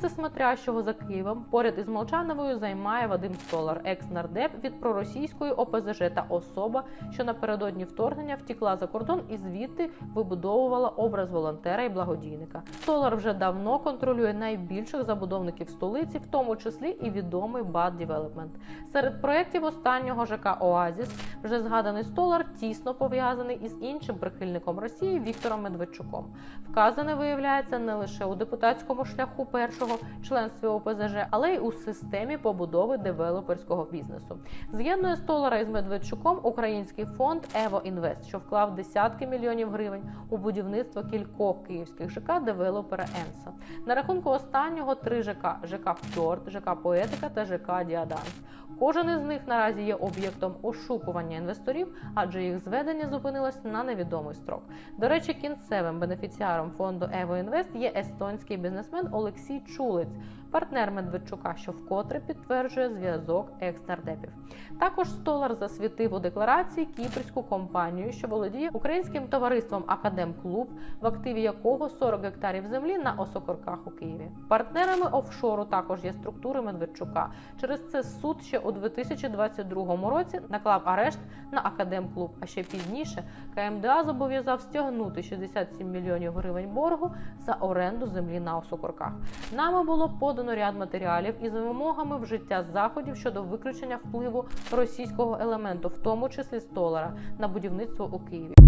Це смотрящого за Києвом поряд із Молчановою займає Вадим Столар, екс-нардеп від проросійської ОПЗЖ та особа, що напередодні вторгнення втікла за кордон і звідти вибудовувала образ волонтера і благодійника. Столар вже давно контролює найбільших забудовників столиці, в тому числі і відомий Bad Development. Серед проєктів останнього ЖК Оазіс вже згаданий Столар тісно пов'язаний із іншим прихильником Росії Віктором Медведчуком. Вказане виявляється не лише у депутатському шляху першого членстві ОПЗЖ, але й у системі побудови девелоперського бізнесу. З'єднує Столара із Медведчуком український фонд Ево Інвест, що вклав десятки мільйонів гривень у будівництво кількох київських ЖК девелопера Енса. На рахунку останнього три ЖК: ЖК Фьорд, ЖК Поетика та ЖК Діаданс. Кожен із них наразі є об'єктом ошукування інвесторів, адже їх зведення зупинилось на невідомий строк. До речі, кінцевим бенефіціаром фонду Ево Інвест є естонський бізнесмен Олексій Чулець, партнер Медведчука, що вкотре підтверджує зв'язок екс-нардепів. Також Столар засвітив у декларації кіпрську компанію, що володіє українським товариством Академклуб, в активі якого 40 гектарів землі на Осокорках у Києві. Партнерами офшору також є структури Медведчука. Через це суд ще у 2022 році наклав арешт на Академклуб. А ще пізніше КМДА зобов'язав стягнути 67 мільйонів гривень боргу за оренду землі на Осокорках. Нами було подано ряд матеріалів із вимогами вжиття заходів щодо виключення впливу російського елементу, в тому числі столара, на будівництво у Києві.